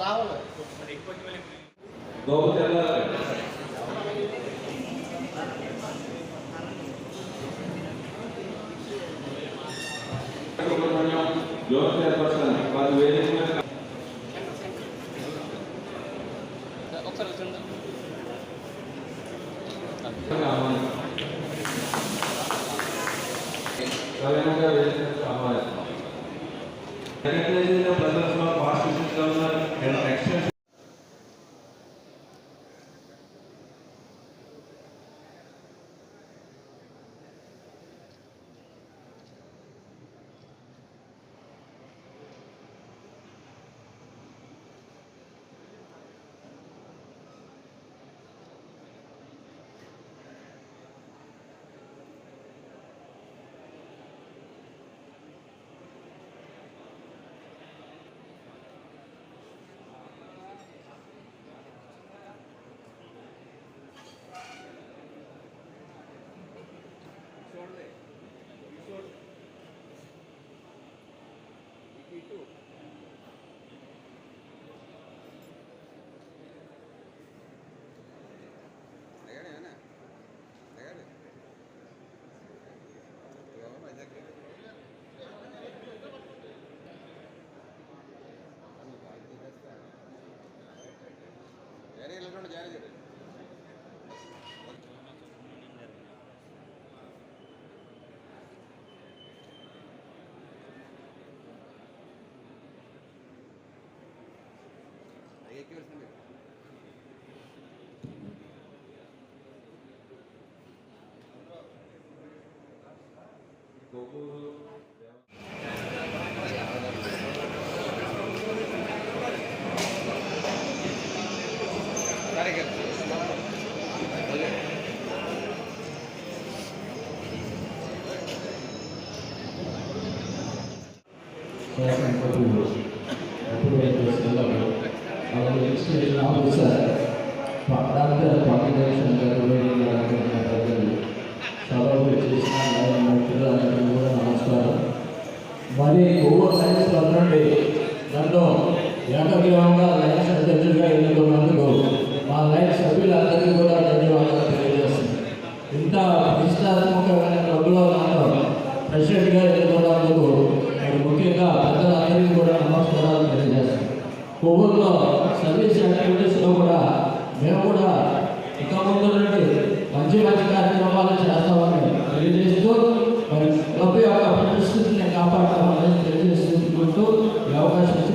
రావాలి zone chairperson వారి వేదిక మీద ఒకసారి వచ్చండి సరైనగా వేదిక Can you చూడండి జారీ చేయండి ఎక్కివలసింది మీరు Gogo మరి ఓవర్ సైన్స్ నుండి నన్ను ఏకగ్రీవం రంగంలో సర్వీస్ యాక్టివిటీస్లో కూడా మేము కూడా ఇక ముందు నుండి మంచి మంచి కార్యక్రమాలు చేస్తామని తెలియజేస్తూ మరి డబ్బు యొక్క పరిస్థితిని కాపాడతామని తెలియజేసుకుంటూ ఈ అవకాశం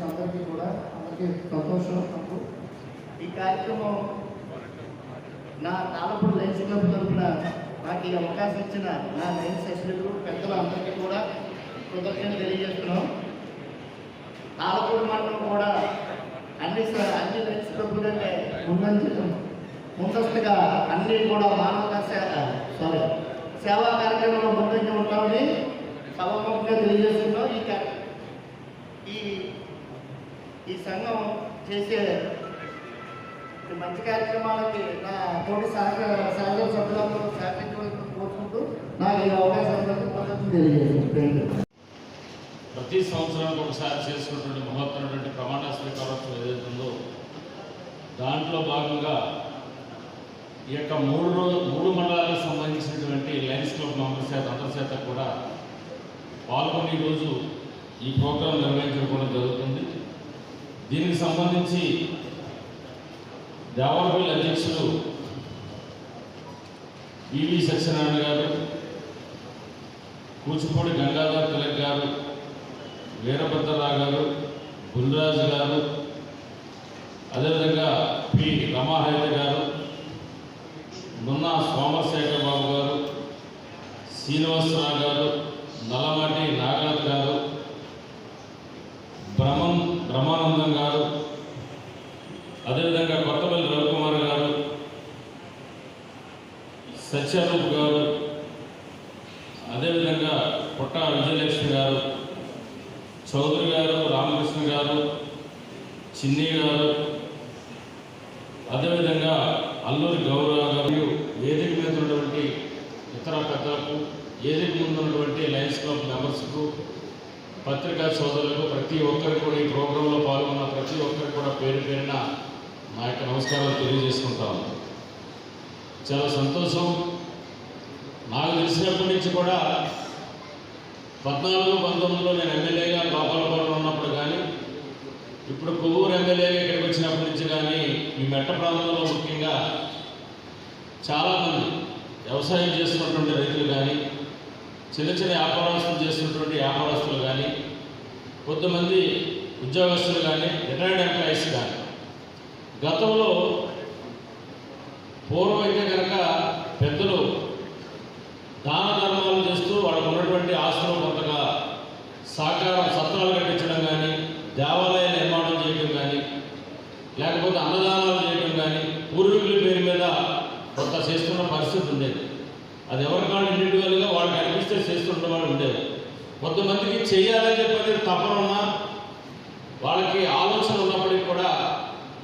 వచ్చిన అందరికీ కూడా అందరికీ సంతోషం. నాకు ఈ కార్యక్రమం నా తాలపూర్ లైన్స్ క్లబ్ తరఫున నాకు ఈ అవకాశం ఇచ్చిన నా లైన్స్ సభ్యులు పెద్దలు అందరికీ కూడా కృతజ్ఞతలు తెలియజేస్తున్నాం. తాలపూర్ మండలం కూడా అన్ని అన్ని లైన్స్ క్లబ్లు కంటే ముందంజ ముందస్తుగా అన్ని కూడా మానవ సారీ సేవా కార్యక్రమంలో ముందంజ ఉంటామని సభాముఖంగా తెలియజేస్తున్నాం. ఈ ఈ ఈ సంఘం చేసే మంచి కార్యక్రమాలకి నా తోటి సహక సహజ సభ్యులతో సహకరించవలసిన కోరుకుంటూ నాకు ఈ అవకాశం ఇచ్చినందుకు ప్రతి సంవత్సరానికి ఒకసారి చేసుకున్నటువంటి మహత్తరమైనటువంటి ప్రమాణ స్వీకారోత్సవం ఏదైతే ఉందో దాంట్లో భాగంగా ఈ యొక్క మూడు రోజు మూడు మండలాలకు సంబంధించినటువంటి లయన్స్ క్లబ్ మెంబర్స్ చేత అందరి చేత కూడా పాల్గొని ఈరోజు ఈ ప్రోగ్రాం నిర్వహించడం జరుగుతుంది. దీనికి సంబంధించి దేవరపల్లి అధ్యక్షులు ఈవి సత్యనారాయణ గారు కూచిపూడి గంగాధర్ తిలక్ గారు వీరభద్రరావు గారు గుల్రాజు గారు అదేవిధంగా పి రమాహైత గారు నున్నా సోమశేఖర్ బాబు గారు శ్రీనివాసరావు గారు నల్లమాటి నాగనాథ్ గారు బ్రహ్మం బ్రహ్మానందం గారు అదేవిధంగా కొత్తపల్లి రవికుమార్ గారు సత్యారూప్ గారు అదేవిధంగా పుట్ట విజయలక్ష్మి గారు చౌదరి గారు రామకృష్ణ గారు చిన్ని గారు అదేవిధంగా అల్లూరి గౌరవ గారు వేదిక మీద ఉన్నటువంటి ఇతర పెద్దలకు ఏదికి ముందు ఉన్నటువంటి లయన్స్ క్లబ్ మెంబర్స్కు పత్రికా సోదరులకు ప్రతి ఒక్కరికి కూడా ఈ ప్రోగ్రాంలో పాల్గొన్న ప్రతి ఒక్కరికి కూడా పేరు పేరిన నా యొక్క నమస్కారాలు తెలియజేసుకుంటాము చాలా సంతోషం. నాకు తెలిసినప్పటి నుంచి కూడా పద్నాలుగు పంతొమ్మిదిలో నేను ఎమ్మెల్యేగా గోపాలపురం ఉన్నప్పుడు కానీ ఇప్పుడు కొవ్వూరు ఎమ్మెల్యేగా ఇక్కడికి వచ్చినప్పటి నుంచి కానీ ఈ మెట్ట ప్రాంతంలో ముఖ్యంగా చాలామంది వ్యవసాయం చేస్తున్నటువంటి రైతులు కానీ చిన్న చిన్న వ్యాపారస్తులు చేస్తున్నటువంటి వ్యాపారస్తులు కానీ కొంతమంది ఉద్యోగస్తులు కానీ రిటైర్డ్ ఎంప్లాయీస్ కానీ. గతంలో పూర్వం అయితే కనుక పెద్దలు దాన ధర్మాలు చేస్తూ వాళ్ళకు ఉన్నటువంటి ఆస్తులు కొంతగా సాకారం సత్రాలు కట్టించడం కానీ దేవాలయ నిర్మాణం చేయడం కానీ లేకపోతే అన్నదానాలు చేయడం కానీ పూర్వీకుల పేరు మీద కొంత చేస్తున్న పరిస్థితి ఉండేది. అది ఎవరి ఇండివిజువల్గా వాళ్ళకి అనిపిస్తే చేస్తుండే వాళ్ళు ఉండేది కొంతమందికి చేయాలని చెప్పేది తప్పనున్నా వాళ్ళకి ఆలోచన ఉన్నప్పటికీ కూడా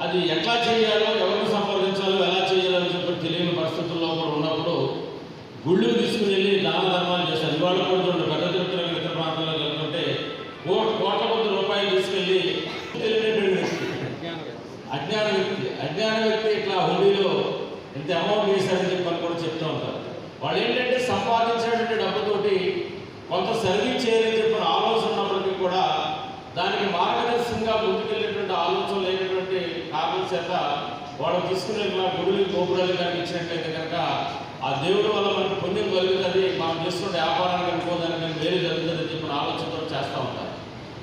అది ఎట్లా చేయాలో గుళ్ళు తీసుకుని వెళ్ళి దాన ధర్మాలు చేశారు. ఇవాళ కూడా చూడండి పెద్ద తిరుపతిలో ఇతర ప్రాంతాల్లో వెళ్తుంటే కోట్ కోట్ల కొద్ది రూపాయలు తీసుకెళ్ళి తెలియనటువంటి వ్యక్తి అజ్ఞాన వ్యక్తి అజ్ఞాన వ్యక్తి ఇట్లా హోలీలో ఇంత అమౌంట్ వేశారని చెప్పి అని కూడా చెప్తూ ఉంటారు. వాళ్ళు ఏంటంటే సంపాదించినటువంటి డబ్బుతోటి కొంత సర్వీస్ చేయాలని చెప్పిన ఆలోచన ఉన్నప్పటికీ కూడా దానికి మార్గదర్శకంగా ముందుకెళ్ళేటువంటి ఆలోచన లేనటువంటి కారణం చేత వాళ్ళు తీసుకునే గుడులు గోపురాలు కానీ ఇచ్చినట్లయితే కనుక ఆ దేవుడి వల్ల మనకు పుణ్యం కలుగుతుంది మనం చేస్తున్న వ్యాపారానికి అనుకోదానికి వేరే జరుగుతుందని చెప్పిన ఆలోచనతో చేస్తూ ఉంటారు.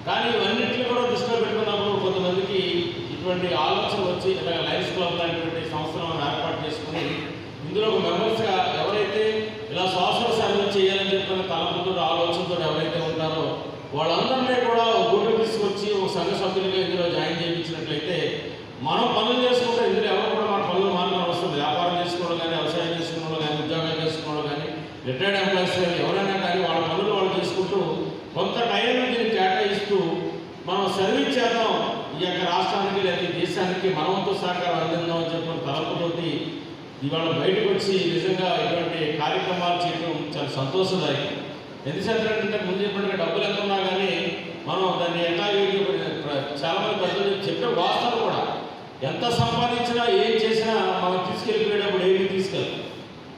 కానీ ఇవన్నింటినీ కూడా దృష్టిలో పెట్టుకున్నప్పుడు కొంతమందికి ఇటువంటి ఆలోచన వచ్చి ఇలాగ లైఫ్ క్లబ్ లాంటిటువంటి సంస్థలను మనం ఏర్పాటు చేసుకుని ఇందులో ఒక మెంబర్స్గా ఎవరైతే ఇలా శ్వాస సేవలు చేయాలని చెప్పిన తలపుతో ఆలోచనతో ఎవరైతే ఉంటారో వాళ్ళందరినీ కూడా ఒక తీసుకొచ్చి ఒక సంఘ సభ్యులుగా ఇందులో జాయిన్ చేయించినట్లయితే మనం పనులు చేసుకుంటే ఇందులో ఎవరు కూడా మన పనులు మాత్రం వస్తుంది వ్యాపారం చేసుకోవడం కానీ వ్యవసాయం చేసుకోవడం కానీ ఉద్యోగాలు చేసుకోవడం కానీ రిటైర్డ్ ఎంప్లాయీస్ కానీ ఎవరైనా కానీ వాళ్ళ పనులు వాళ్ళు చేసుకుంటూ కొంత టైంలో దీన్ని కేటాయిస్తూ మనం సర్వీస్ చేద్దాం. ఈ యొక్క రాష్ట్రానికి లేదా దేశానికి మనవంతో సహకారం అందిద్దాం అని చెప్పిన తలపుతోటి ఇవాళ బయటకు వచ్చి నిజంగా ఇటువంటి కార్యక్రమాలు చేయడం చాలా సంతోషదాయకం. ఎందుకంటే ఇంతకు ముందు చెప్పినట్టుగా డబ్బులు ఎంత ఉన్నా కానీ మనం దాన్ని ఎట్లా చాలామంది చాలా మంది పెద్దలు చెప్పే వాస్తవం కూడా. ఎంత సంపాదించినా ఏం చేసినా మనం తీసుకెళ్ళిపోయేటప్పుడు ఏమీ తీసుకెళ్ళాలి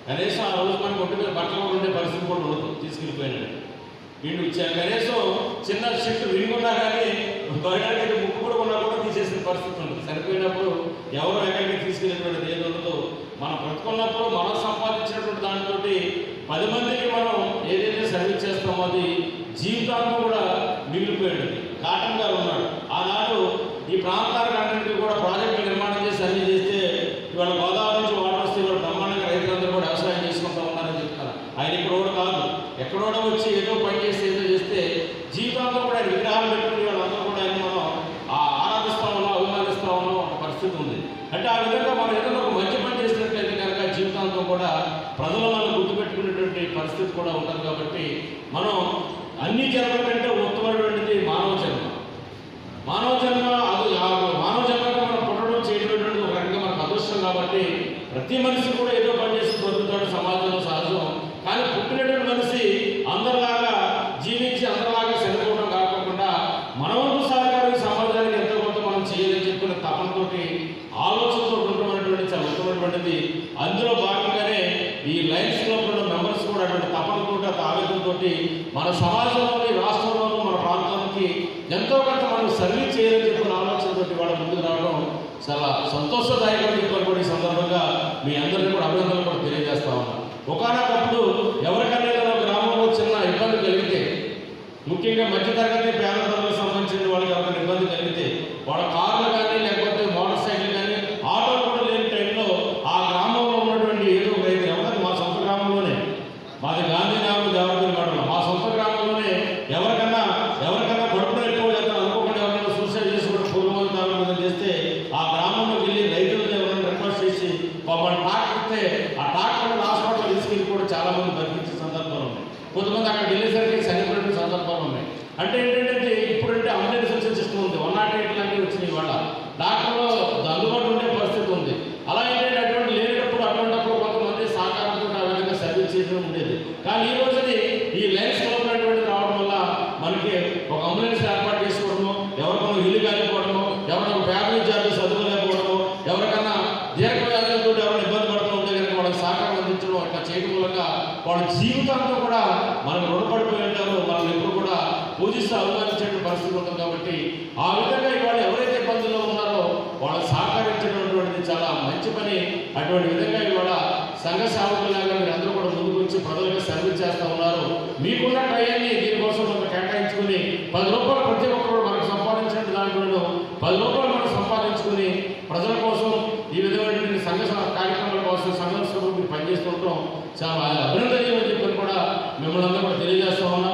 కనీసం ఆ రోజు మనకు ఒంటి మీద బట్టలు ఉండే పరిస్థితి కూడా ఉండదు. తీసుకెళ్ళిపోయినాడు వీళ్ళు కనీసం చిన్న షిఫ్ట్ రింగ్ కానీ బయటకి ముక్కు కూడా ఉన్నా కూడా తీసేసిన పరిస్థితి ఉంటుంది సరిపోయినప్పుడు ఎవరు ఎక్కడికి తీసుకెళ్ళినటువంటి ఏది ఉండదో మనం బ్రతుకున్నప్పుడు మనం సంపాదించినటువంటి దానితో పది మందికి మనం ఏదైతే సర్వీస్ చేస్తామో అది జీవితాంతం కూడా మిగిలిపోయాడు కాటన్ గారు ఉన్నాడు. ఆనాడు ఈ ప్రాంతాలకు అన్నింటికి కూడా ప్రాజెక్టులు నిర్మాణం చేసి అన్ని చేస్తే ఇవాళ గోదావరి నుంచి వాటర్ వస్తే ఇవాళ బ్రహ్మాండంగా రైతులందరూ కూడా వ్యవసాయం చేసుకుంటూ ఉన్నారని చెప్తారు ఆయన ఇక్కడ కూడా కాదు ఎక్కడో వచ్చి ఏదో పని చేస్తే ఏదో చేస్తే జీవితాంతం కూడా ఆయన విగ్రహాలు పెట్టుకుని వాళ్ళందరూ కూడా ఆయన మనం ఆ ఆరాధిస్తా ఉన్నాం అభిమానిస్తా ఉన్నాం ఒక పరిస్థితి ఉంది. అంటే ఆ విధంగా మనం ఏదైనా ఒక మంచి పని చేసినట్లయితే కనుక జీవితాంతం కూడా ప్రజలు మనం గుర్తుపెట్టుకునేటువంటి పరిస్థితి కూడా ఉంటుంది కాబట్టి మనం అన్ని జన్మల కంటే ఉత్తమైనటువంటిది మానవ జన్మ. మానవ జన్మ అది మానవ జన్మగా మనం పుట్టడం చేయడం ఒక రకంగా మనకు అదృష్టం కాబట్టి ప్రతి మనిషి కూడా ఏదో పని చేసి బతుకుతాడు సమాజంలో సహజం కానీ పుట్టినటువంటి మనిషి అందరిలాగా జీవించి అందరిలాగా చనిపోవడం కాకుండా మన వంతు సహకారం ఈ సమాజానికి ఎంతో కొంత మనం చేయాలని చెప్పిన తపనతోటి ఆలోచనతో ఉండటమైనటువంటి చాలా ఉత్తమమైనటువంటిది అందులో భాగంగానే ఈ లయన్స్ క్లబ్లో మెంబర్స్ కూడా అటువంటి తపనతోటి అటు ఆవేదనతోటి మన సమాజంలోని రాష్ట్రంలోనూ మన ప్రాంతానికి ఎంతో కొంత మనం సర్వీస్ చేయాలని చెప్పిన ఆలోచనతోటి వాళ్ళ ముందుకు రావడం చాలా సంతోషదాయకమని చెప్పని కూడా సందర్భంగా మీ అందరికీ కూడా అభినందనలు కూడా తెలియజేస్తా ఉన్నాను. ఒకనొకప్పుడు ఎవరికైనా గ్రామంలో చిన్న ఇబ్బంది కలిగితే ముఖ్యంగా మధ్యతరగతి పేద ప్రజలకు సంబంధించిన వాళ్ళకి ఎవరైనా ఇబ్బంది కలిగితే వాళ్ళ కార్లు కానీ లేకపోతే మోటార్ సైకిల్ కానీ ఆటోలు కూడా లేని టైంలో ఆ గ్రామంలో ఉన్నటువంటి ఏదో ఒక రైతు ఎవరైనా మా సొంత గ్రామంలోనే మాది గాంధీనగర్ దేవరపల్లి మండలం మా సొంత గ్రామంలోనే ఎవరికన్నా ఎవరికన్నా కడుపులో ఎక్కువ లేదా అనుకోకుండా ఎవరైనా సూసైడ్ చేసుకుంటే పూర్వం తాలూకు చేస్తే ఆ గ్రామంలోకి వెళ్ళి రైతులను ఎవరైనా రిక్వెస్ట్ చేసి మమ్మల్ని ట్రాక్టర్ ఇస్తే ఆ ట్రాక్టర్ హాస్పిటల్ తీసుకెళ్ళి కూడా చాలా మంది బతికించే సందర్భాలు ఉన్నాయి కొంతమంది అక్కడ వెళ్ళేసరికి చనిపోయిన సందర్భాలు ఉన్నాయి అంటే ఏంటంటే ఇప్పుడంటే అంబులెన్స్ వచ్చే సిస్టమ్ ఉంది వన్ నాట్ ఎయిట్ లాంటివి వచ్చినాయి ఇవాళ డాక్టర్లు అందుబాటులో ఉండే పరిస్థితి ఉంది అలా ఏంటంటే అటువంటి లేనప్పుడు అటువంటిప్పుడు కొంతమంది సహకారంతో ఆ విధంగా సర్వీస్ చేయడం ఉండేది కానీ ఈ రోజుని ఈ లైన్స్ క్లబ్ రావడం వల్ల మనకి ఒక అంబులెన్స్ ఏర్పాటు చేసుకోవడము ఎవరికైనా ఇల్లు కాలిపోవడము ఎవరైనా పేద విద్యార్థులు చదువులేకపోవడము ఎవరికైనా దీర్ఘ ఎవరైనా ఇబ్బంది పడుతూ ఉంటే కనుక వాళ్ళకి సహకారం అందించడం అట్లా చేయడం మూలంగా వాళ్ళ జీవితాంతం కూడా మనకు రుణపడిపోయి ఉంటారు మనల్ని ఎప్పుడు కూడా పూజిస్తూ అభిమానించే పరిస్థితి ఉంటుంది కాబట్టి ఆ విధంగా ఇవాళ ఎవరైతే ఇబ్బందుల్లో ఉన్నారో వాళ్ళు సహకరించడం చాలా మంచి పని. అటువంటి విధంగా ఇవాళ సంఘ సేవకు కూడా వచ్చి ప్రజలకు సర్వీస్ చేస్తూ ఉన్నారు. మీకున్న టయాన్ని దీనికోసం మనం కేటాయించుకుని పది రూపాయలు ప్రతి ఒక్కరు మనకు సంపాదించిన దాంట్లో పది రూపాయలు మనం సంపాదించుకుని ప్రజల కోసం ఈ విధమైనటువంటి సంఘ కార్యక్రమాల కోసం సంఘ సభకు పనిచేస్తుంటాం చాలా అభినందనీయమని చెప్పి కూడా మిమ్మల్ని అందరూ కూడా తెలియజేస్తూ ఉన్నాం.